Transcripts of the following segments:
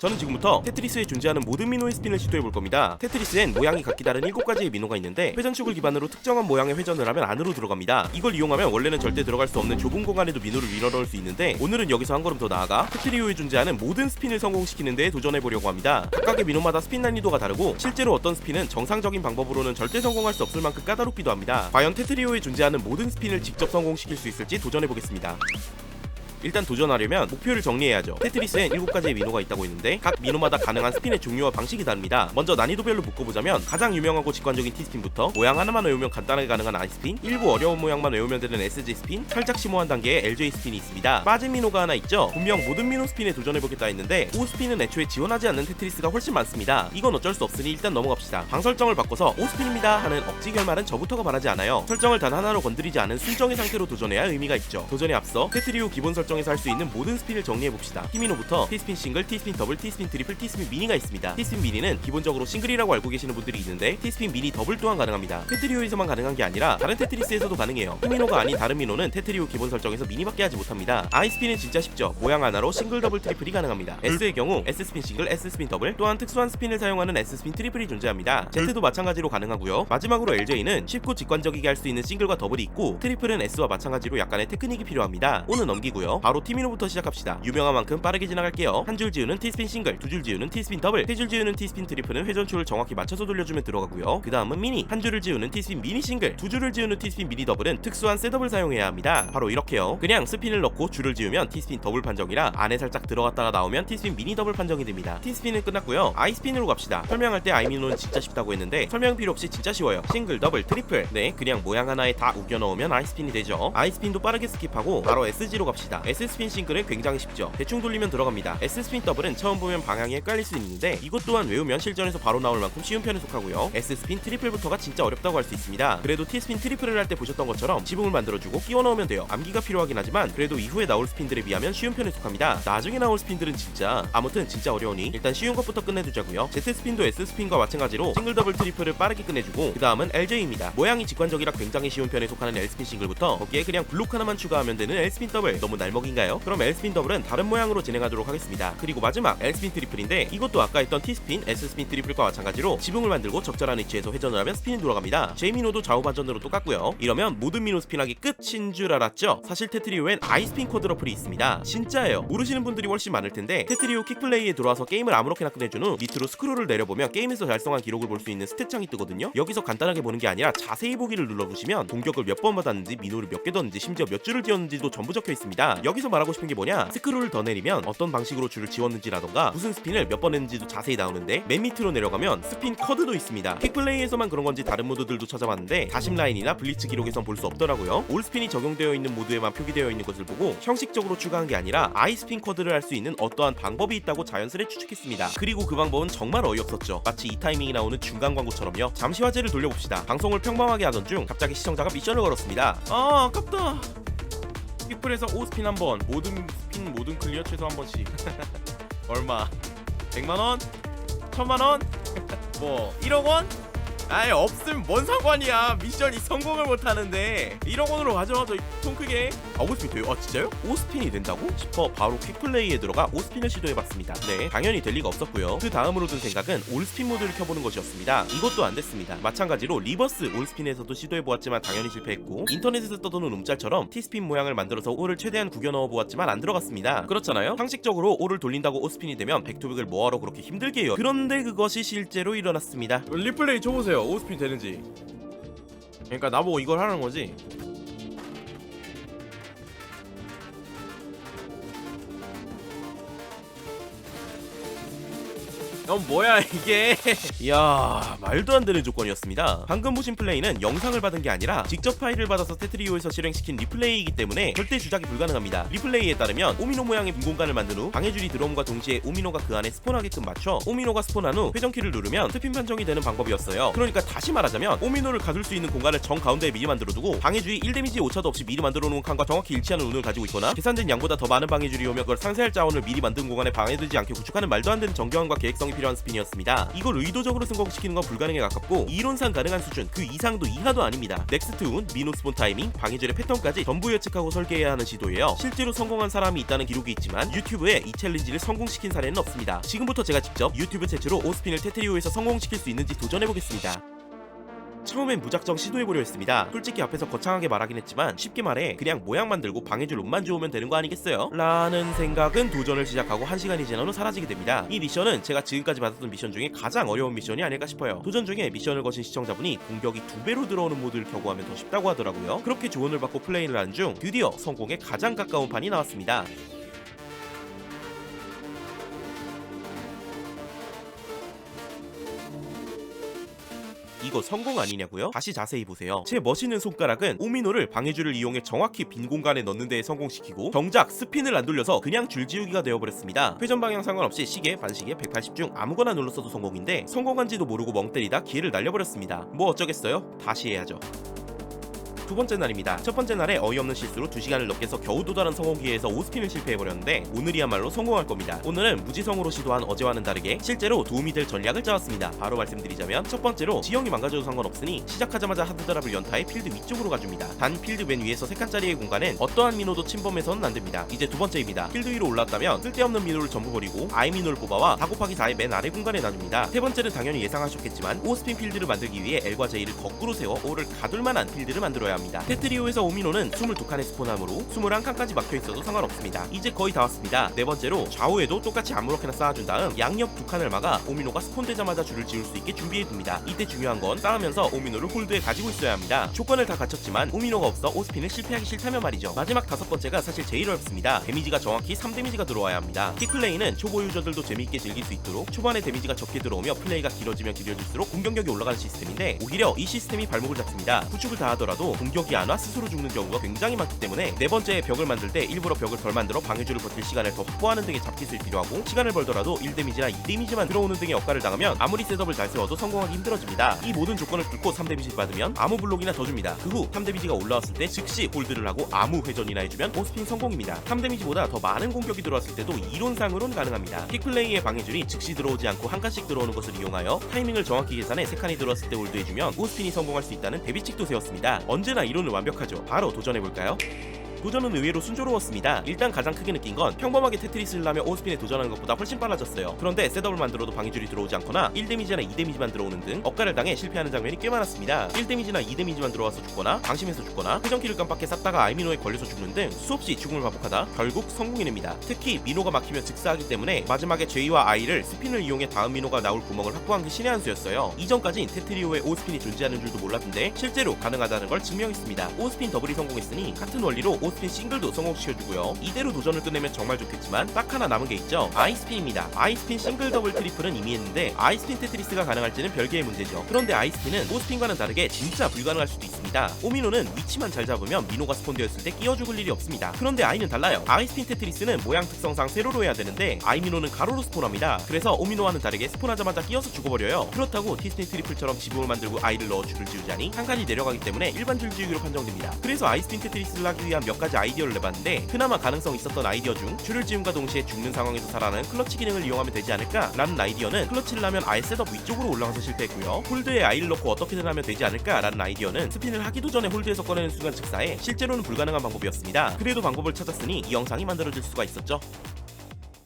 저는 지금부터 테트리스에 존재하는 모든 민호의 스핀을 시도해볼 겁니다. 테트리스엔 모양이 각기 다른 7가지의 민호가 있는데 회전축을 기반으로 특정한 모양의 회전을 하면 안으로 들어갑니다. 이걸 이용하면 원래는 절대 들어갈 수 없는 좁은 공간에도 민호를 밀어넣을 수 있는데 오늘은 여기서 한 걸음 더 나아가 테트리오에 존재하는 모든 스핀을 성공시키는 데 도전해보려고 합니다. 각각의 민호마다 스핀 난이도가 다르고 실제로 어떤 스핀은 정상적인 방법으로는 절대 성공할 수 없을 만큼 까다롭기도 합니다. 과연 테트리오에 존재하는 모든 스핀을 직접 성공시킬 수 있을지 도전해보겠습니다. 일단 도전하려면 목표를 정리해야죠. 테트리스엔 7가지의 민호가 있다고 했는데 각 민호마다 가능한 스핀의 종류와 방식이 다릅니다. 먼저 난이도별로 묶어보자면 가장 유명하고 직관적인 T스핀부터 모양 하나만 외우면 간단하게 가능한 I스핀, 일부 어려운 모양만 외우면 되는 SG 스핀, 살짝 심오한 단계의 LJ 스핀이 있습니다. 빠진 민호가 하나 있죠. 분명 모든 민호 스핀에 도전해보겠다 했는데 O 스핀은 애초에 지원하지 않는 테트리스가 훨씬 많습니다. 이건 어쩔 수 없으니 일단 넘어갑시다. 방 설정을 바꿔서 O 스핀입니다 하는 억지 결말은 저부터가 바라지 않아요. 설정을 단 하나로 건드리지 않은 순정의 상태로 도전해야 의미가 있죠. 도전에 앞서 테트리오 기본 설정 에서 할 수 있는 모든 스핀을 정리해 봅시다. 티미노부터 T스핀 싱글, T스핀 더블, T스핀 트리플, T스핀 미니가 있습니다. T스핀 미니는 기본적으로 싱글이라고 알고 계시는 분들이 있는데 T스핀 미니 더블 또한 가능합니다. 테트리오에서만 가능한 게 아니라 다른 테트리스에서도 가능해요. 티미노가 아닌 다른 미노는 테트리오 기본 설정에서 미니밖에 하지 못합니다. 아이스핀은 진짜 쉽죠. 모양 하나로 싱글, 더블, 트리플이 가능합니다. S의 경우 S스핀 싱글, S스핀 더블, 또한 특수한 스핀을 사용하는 S스핀 트리플이 존재합니다. Z도 마찬가지로 가능하고요. 마지막으로 LJ는 쉽고 직관적이게 할 수 있는 싱글과 더블이 있고 트리플은 S와 마찬가지로 약간의 테크닉이 필요합니다. 오는 넘기고요. 바로 티미노부터 시작합시다. 유명한 만큼 빠르게 지나갈게요. 한 줄 지우는 T스핀 싱글, 두 줄 지우는 T스핀 더블, 세 줄 지우는 T스핀 트리플은 회전축을 정확히 맞춰서 돌려주면 들어가고요. 그 다음은 미니, 한 줄을 지우는 T스핀 미니 싱글, 두 줄을 지우는 T스핀 미니 더블은 특수한 셋업을 사용해야 합니다. 바로 이렇게요. 그냥 스핀을 넣고 줄을 지우면 T스핀 더블 판정이라 안에 살짝 들어갔다가 나오면 T스핀 미니 더블 판정이 됩니다. T스핀은 끝났고요. I스핀으로 갑시다. 설명할 때 아이미노는 진짜 쉽다고 했는데 설명 필요 없이 진짜 쉬워요. 싱글, 더블, 트리플. 네, 그냥 모양 하나에 다 우겨 넣으면 아이스핀이 되죠. 아이스핀도 빠르게 스킵하고 바로 SG로 갑시다. S스핀 싱글은 굉장히 쉽죠. 대충 돌리면 들어갑니다. S스핀 더블은 처음 보면 방향이 헷갈릴 수 있는데 이것 또한 외우면 실전에서 바로 나올 만큼 쉬운 편에 속하고요. S스핀 트리플부터가 진짜 어렵다고 할 수 있습니다. 그래도 T스핀 트리플을 할 때 보셨던 것처럼 지붕을 만들어주고 끼워 넣으면 돼요. 암기가 필요하긴 하지만 그래도 이후에 나올 스핀들에 비하면 쉬운 편에 속합니다. 나중에 나올 스핀들은 진짜 아무튼 진짜 어려우니 일단 쉬운 것부터 끝내두자고요. Z스핀도 S스핀과 마찬가지로 싱글 더블 트리플을 빠르게 끝내주고 그 다음은 LJ입니다. 모양이 직관적이라 굉장히 쉬운 편에 속하는 L스핀 싱글부터 거기에 그냥 블록 하나만 추가하면 되는 L스핀 더블 너무 날먹 인가요? 그럼 L스핀 더블은 다른 모양으로 진행하도록 하겠습니다. 그리고 마지막 L스핀 트리플인데 이것도 아까 했던 T스핀, S스핀 트리플과 마찬가지로 지붕을 만들고 적절한 위치에서 회전을 하면 스핀이 돌아갑니다. 제이미노도 좌우 반전으로 똑같고요. 이러면 모든 미노 스핀하기 끝인 줄 알았죠? 사실 테트리오엔 아이스핀 쿼드러플이 있습니다. 진짜예요. 모르시는 분들이 훨씬 많을 텐데 테트리오 킥플레이에 들어와서 게임을 아무렇게나 끝내준 후 밑으로 스크롤을 내려보면 게임에서 달성한 기록을 볼 수 있는 스탯창이 뜨거든요. 여기서 간단하게 보는 게 아니라 자세히 보기를 눌러보시면 공격을 몇 번 받았는지 민호를 몇 개 뒀는지 심지어 몇 줄을 지었는지도 전부 적혀 있습니다. 여기서 말하고 싶은 게 뭐냐? 스크롤을 더 내리면 어떤 방식으로 줄을 지웠는지라던가 무슨 스핀을 몇 번 했는지도 자세히 나오는데 맨 밑으로 내려가면 스핀 커드도 있습니다. 킥플레이에서만 그런 건지 다른 모드들도 찾아봤는데 다심 라인이나 블리츠 기록에선 볼 수 없더라고요. 올 스핀이 적용되어 있는 모드에만 표기되어 있는 것을 보고 형식적으로 추가한 게 아니라 아이 스핀 커드를 할 수 있는 어떠한 방법이 있다고 자연스레 추측했습니다. 그리고 그 방법은 정말 어이없었죠. 마치 이 타이밍이 나오는 중간 광고처럼요. 잠시 화제를 돌려봅시다. 방송을 평범하게 하던 중 갑자기 시청자가 미션을 걸었습니다. 아 아깝다. 킥플에서 5스핀 한 번, 모든 스핀 모든 클리어 최소 한 번씩. 얼마? 100만 원? 1000만 원? 뭐 1억 원? 아예 없으면 뭔 상관이야 미션이 성공을 못 하는데 1억 원으로 가져와서 통 크게 아 5스핀 돼요? 아 진짜요? 5스핀이 된다고? 싶어 바로 퀵플레이에 들어가 5스핀을 시도해봤습니다. 네 당연히 될 리가 없었고요. 그 다음으로 든 생각은 올스핀 모드를 켜보는 것이었습니다. 이것도 안 됐습니다. 마찬가지로 리버스 올스핀에서도 시도해보았지만 당연히 실패했고 인터넷에서 떠도는 움짤처럼 T스핀 모양을 만들어서 올을 최대한 구겨 넣어보았지만 안 들어갔습니다. 그렇잖아요. 상식적으로 올을 돌린다고 5스핀이 되면 백투백을 뭐하러 그렇게 힘들게 해요? 그런데 그것이 실제로 일어났습니다. 리플레이 줘보세요. 5스핀 되는지. 그러니까 나보고 이걸 하라는 거지 어 뭐야 이게? 이야 말도 안 되는 조건이었습니다. 방금 보신 플레이는 영상을 받은 게 아니라 직접 파일을 받아서 테트리오에서 실행시킨 리플레이이기 때문에 절대 주작이 불가능합니다. 리플레이에 따르면 오미노 모양의 빈 공간을 만든 후 방해줄이 들어옴과 동시에 오미노가 그 안에 스폰하게끔 맞춰 오미노가 스폰한 후 회전키를 누르면 스핀 판정이 되는 방법이었어요. 그러니까 다시 말하자면 오미노를 가둘 수 있는 공간을 정 가운데에 미리 만들어두고 방해줄이 1데미지 오차도 없이 미리 만들어 놓은 칸과 정확히 일치하는 운을 가지고 있거나 계산된 양보다 더 많은 방해줄이 오며 그걸 상세할 자원을 미리 만든 공간에 방해되지 않게 구축하는 말도 안 되는 정교함과 계획성이 필요한 스핀이었습니다. 이걸 의도적으로 성공시키는 건 불가능에 가깝고 이론상 가능한 수준 그 이상도 이하도 아닙니다. 넥스트 운, 미노 스폰 타이밍, 방해줄의 패턴까지 전부 예측하고 설계해야 하는 시도예요. 실제로 성공한 사람이 있다는 기록이 있지만 유튜브에 이 챌린지를 성공시킨 사례는 없습니다. 지금부터 제가 직접 유튜브 채널로 오스핀을 테트리오에서 성공시킬 수 있는지 도전해보겠습니다. 처음엔 무작정 시도해보려 했습니다. 솔직히 앞에서 거창하게 말하긴 했지만 쉽게 말해 그냥 모양 만들고 방해줄 옷만 주우면 되는 거 아니겠어요? 라는 생각은 도전을 시작하고 1시간이 지난 후 사라지게 됩니다. 이 미션은 제가 지금까지 받았던 미션 중에 가장 어려운 미션이 아닐까 싶어요. 도전 중에 미션을 거신 시청자분이 공격이 두 배로 들어오는 모드를 켜고 하면 더 쉽다고 하더라고요. 그렇게 조언을 받고 플레이를 한 중 드디어 성공에 가장 가까운 판이 나왔습니다. 이거 성공 아니냐고요? 다시 자세히 보세요. 제 멋있는 손가락은 오미노를 방해줄을 이용해 정확히 빈 공간에 넣는 데에 성공시키고 정작 스핀을 안 돌려서 그냥 줄지우기가 되어버렸습니다. 회전 방향 상관없이 시계, 반시계, 180 중 아무거나 눌렀어도 성공인데 성공한지도 모르고 멍 때리다 기회를 날려버렸습니다. 뭐 어쩌겠어요? 다시 해야죠. 두 번째 날입니다. 첫 번째 날에 어이없는 실수로 2시간을 넘게 서 겨우 도달한 성공 기회에서 5스핀을 실패해버렸는데 오늘이야말로 성공할 겁니다. 오늘은 무지성으로 시도한 어제와는 다르게 실제로 도움이 될 전략을 짜왔습니다. 바로 말씀드리자면 첫 번째로 지형이 망가져도 상관없으니 시작하자마자 하드드랍을 연타해 필드 위쪽으로 가줍니다. 단 필드 맨 위에서 세 칸짜리의 공간엔 어떠한 민호도 침범해서는 안됩니다. 이제 두 번째입니다. 필드 위로 올랐다면 쓸데없는 민호를 전부 버리고 아이 민호를 뽑아와 4 곱하기 4의 맨 아래 공간에 놔줍니다. 세 번째는 당연히 예상하셨겠지만 5스핀 필드를 만들기 위해 L과 J를 거꾸로 세워 O를 가둘만한 필드를 만들어야 합니다. 테트리오에서 오미노는 22칸의 스폰함으로 21칸까지 막혀있어도 상관없습니다. 이제 거의 다 왔습니다. 네 번째로 좌우에도 똑같이 아무렇게나 쌓아준 다음 양옆 두 칸을 막아 오미노가 스폰되자마자 줄을 지울 수 있게 준비해둡니다. 이때 중요한 건 쌓으면서 오미노를 홀드에 가지고 있어야 합니다. 조건을 다 갖췄지만 오미노가 없어 오스핀을 실패하기 싫다면 말이죠. 마지막 다섯 번째가 사실 제일 어렵습니다. 데미지가 정확히 3데미지가 들어와야 합니다. 킥플레이는 초보 유저들도 재미있게 즐길 수 있도록 초반에 데미지가 적게 들어오며 플레이가 길어지면 길어질수록 공격력이 올라가는 시스템인데 오히려 이 시스템이 발목을 잡습니다. 구축을 다 하더라도 공격이 안 와 스스로 죽는 경우가 굉장히 많기 때문에 네 번째 벽을 만들 때 일부러 벽을 덜 만들어 방해줄을 버틸 시간을 더 확보하는 등의 잡기술이 필요하고 시간을 벌더라도 1데미지나 2데미지만 들어오는 등의 역할을 당하면 아무리 셋업을 잘 세워도 성공하기 힘들어집니다. 이 모든 조건을 뚫고 3데미지를 받으면 아무 블록이나 더 줍니다. 그 후 3데미지가 올라왔을 때 즉시 홀드를 하고 아무 회전이나 해주면 오스핀 성공입니다. 3데미지보다 더 많은 공격이 들어왔을 때도 이론상으론 가능합니다. 킥플레이의 방해줄이 즉시 들어오지 않고 한 칸씩 들어오는 것을 이용하여 타이밍을 정확히 계산해 세 칸이 들어왔을 때 홀드해주면 오스핀이 성공할 수 있다는 대비칙도 세웠습니다. 언제 나 이론은 완벽하죠. 바로 도전해볼까요? 도전은 의외로 순조로웠습니다. 일단 가장 크게 느낀 건 평범하게 테트리스를 하며 오스핀에 도전하는 것보다 훨씬 빨라졌어요. 그런데 셋업을 만들어도 방해줄이 들어오지 않거나 1데미지나 2데미지만 들어오는 등 억가를 당해 실패하는 장면이 꽤 많았습니다. 1데미지나 2데미지만 들어와서 죽거나 방심해서 죽거나 회전키를 깜빡해 쌌다가 아이미노에 걸려서 죽는 등 수없이 죽음을 반복하다 결국 성공해냅니다. 특히 미노가 막히면 즉사하기 때문에 마지막에 제이와 아이를 스핀을 이용해 다음 미노가 나올 구멍을 확보한 게 신의 한 수였어요. 이전까진 테트리오에 오스핀이 존재하는 줄도 몰랐는데 실제로 가능하다는 걸 증명했습니다. 오스핀 더블이 성공했으니 같은 원리로 오 스핀 싱글도 성공시켜주고요. 이대로 도전을 끝내면 정말 좋겠지만 딱 하나 남은 게 있죠. 아이스핀입니다. 아이스핀 싱글 더블 트리플은 이미 했는데 아이스핀 테트리스가 가능할지는 별개의 문제죠. 그런데 아이스핀은 오스핀과는 다르게 진짜 불가능할 수도 있습니다. 오미노는 위치만 잘 잡으면 미노가 스폰되었을 때 끼워 죽을 일이 없습니다. 그런데 아이는 달라요. 아이스핀 테트리스는 모양 특성상 세로로 해야 되는데 아이미노는 가로로 스폰합니다. 그래서 오미노와는 다르게 스폰하자마자 끼어서 죽어버려요. 그렇다고 티스틴 트리플처럼 지붕을 만들고 아이를 넣어 줄을 지우자니 한 칸이 내려가기 때문에 일반 줄 지우기로 판정됩니다. 그래서 아이스핀 테트리스를 하기 위한 몇 가지 아이디어를 내봤는데 그나마 가능성 있었던 아이디어 중 줄을 지움과 동시에 죽는 상황에서 살아나는 클러치 기능을 이용하면 되지 않을까 라는 아이디어는 클러치를 하면 아예 셋업 위쪽으로 올라가서 실패했고요. 홀드에 아이를 넣고 어떻게든 하면 되지 않을까 라는 아이디어는 스핀을 하기도 전에 홀드에서 꺼내는 순간 즉사에 실제로는 불가능한 방법이었습니다. 그래도 방법을 찾았으니 이 영상이 만들어질 수가 있었죠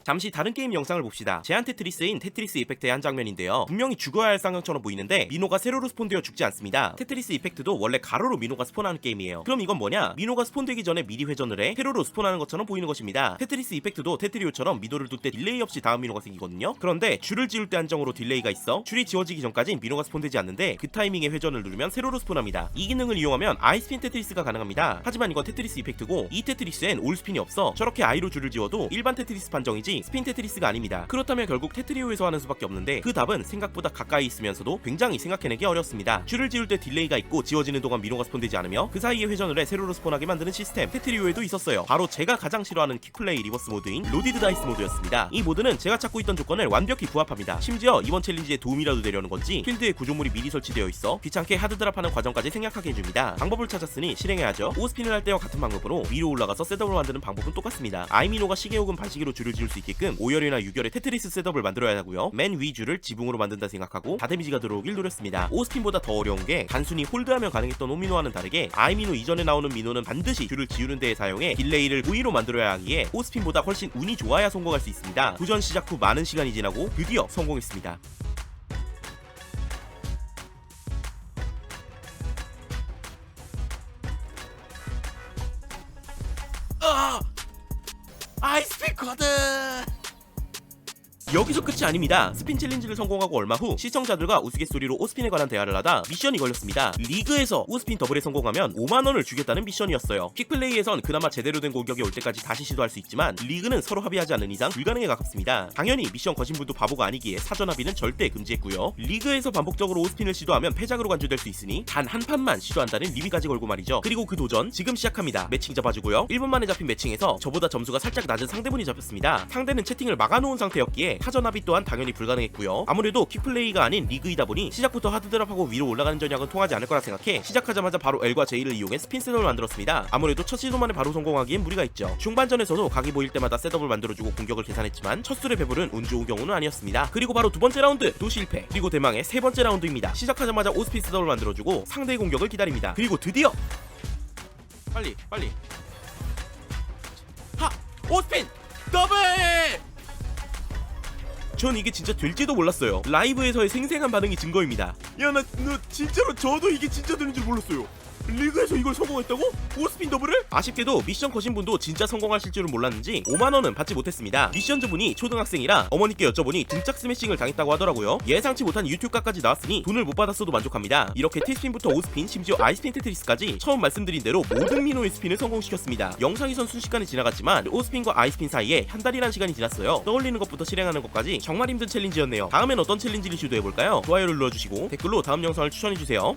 잠시 다른 게임 영상을 봅시다. 제한 테트리스인 테트리스 이펙트의 한 장면인데요. 분명히 죽어야 할 상황처럼 보이는데 미노가 세로로 스폰되어 죽지 않습니다. 테트리스 이펙트도 원래 가로로 미노가 스폰하는 게임이에요. 그럼 이건 뭐냐? 미노가 스폰되기 전에 미리 회전을 해 세로로 스폰하는 것처럼 보이는 것입니다. 테트리스 이펙트도 테트리오처럼 미노를 둘 때 딜레이 없이 다음 미노가 생기거든요. 그런데 줄을 지울 때 한정으로 딜레이가 있어 줄이 지워지기 전까진 미노가 스폰되지 않는데 그 타이밍에 회전을 누르면 세로로 스폰합니다. 이 기능을 이용하면 아이스핀 테트리스가 가능합니다. 하지만 이건 테트리스 이펙트고 이 테트리스엔 올스핀이 없어 저렇게 아이로 줄을 지워도 일반 테트리스 판정이지 스핀 테트리스가 아닙니다. 그렇다면 결국 테트리오에서 하는 수밖에 없는데 그 답은 생각보다 가까이 있으면서도 굉장히 생각해내기 어렵습니다. 줄을 지울 때 딜레이가 있고 지워지는 동안 미노가 스폰되지 않으며 그 사이에 회전을 해 세로로 스폰하게 만드는 시스템 테트리오에도 있었어요. 바로 제가 가장 싫어하는 킥플레이 리버스 모드인 로디드 다이스 모드였습니다. 이 모드는 제가 찾고 있던 조건을 완벽히 부합합니다. 심지어 이번 챌린지에 도움이라도 되려는 건지 필드에 구조물이 미리 설치되어 있어 귀찮게 하드드랍하는 과정까지 생략하게 해줍니다. 방법을 찾았으니 실행해야죠. 오스핀을 할 때와 같은 방법으로 위로 올라가서 셋업을 만드는 방법은 똑같습니다. 아이미노가 시계 혹은 반시계로 줄을 지울 수 있게 있게끔 5열이나 6열의 테트리스 셋업을 만들어야 하고요. 맨위 줄을 지붕으로 만든다 생각하고 다데미지가 들어오길 노렸습니다. 오스핀보다 더 어려운 게 단순히 홀드하면 가능했던 오미노와는 다르게 아이미노 이전에 나오는 미노는 반드시 줄을 지우는 데에 사용해 딜레이를 우위로 만들어야 하기에 오스핀보다 훨씬 운이 좋아야 성공할 수 있습니다. 도전 시작 후 많은 시간이 지나고 드디어 성공했습니다. 아닙니다. 스핀 챌린지를 성공하고 얼마 후 시청자들과 우스갯소리로 오스핀에 관한 대화를 하다 미션이 걸렸습니다. 리그에서 오스핀 더블에 성공하면 5만 원을 주겠다는 미션이었어요. 퀵플레이에선 그나마 제대로 된 공격이 올 때까지 다시 시도할 수 있지만 리그는 서로 합의하지 않는 이상 불가능에 가깝습니다. 당연히 미션 거신 분도 바보가 아니기에 사전 합의는 절대 금지했고요. 리그에서 반복적으로 오스핀을 시도하면 패작으로 간주될 수 있으니 단 한 판만 시도한다는 리미까지 걸고 말이죠. 그리고 그 도전 지금 시작합니다. 매칭 잡아주고요. 1분 만에 잡힌 매칭에서 저보다 점수가 살짝 낮은 상대분이 잡혔습니다. 상대는 채팅을 막아놓은 상태였기에 사전 합의 또한 당연히 불가능했고요. 아무래도 킥플레이가 아닌 리그이다 보니 시작부터 하드드랍하고 위로 올라가는 전략은 통하지 않을 거라 생각해 시작하자마자 바로 L과 J를 이용해 스핀 셋업을 만들었습니다. 아무래도 첫 시도만에 바로 성공하기엔 무리가 있죠. 중반전에서도 각이 보일 때마다 셋업을 만들어주고 공격을 계산했지만 첫 술의 배불은 운 좋은 경우는 아니었습니다. 그리고 바로 두 번째 라운드 또 실패. 그리고 대망의 세 번째 라운드입니다. 시작하자마자 오스핀 셋업을 만들어주고 상대의 공격을 기다립니다. 그리고 드디어 빨리 빨리 하 오스핀 더블 전 이게 진짜 될지도 몰랐어요. 라이브에서의 생생한 반응이 증거입니다. 야, 나, 나 진짜로 저도 이게 진짜 되는 줄 몰랐어요. 리그에서 이걸 성공했다고? 오스핀 더블을? 아쉽게도 미션 거신 분도 진짜 성공하실 줄은 몰랐는지 5만 원은 받지 못했습니다. 미션주 분이 초등학생이라 어머니께 여쭤보니 등짝 스매싱을 당했다고 하더라고요. 예상치 못한 유튜브가까지 나왔으니 돈을 못 받았어도 만족합니다. 이렇게 T스핀부터 오스핀, 심지어 아이스핀 테트리스까지 처음 말씀드린 대로 모든 미노의 스핀을 성공시켰습니다. 영상에선 순식간에 지나갔지만 오스핀과 아이스핀 사이에 한 달이란 시간이 지났어요. 떠올리는 것부터 실행하는 것까지 정말 힘든 챌린지였네요. 다음엔 어떤 챌린지를 시도해볼까요? 좋아요를 눌러주시고 댓글로 다음 영상을 추천해주세요.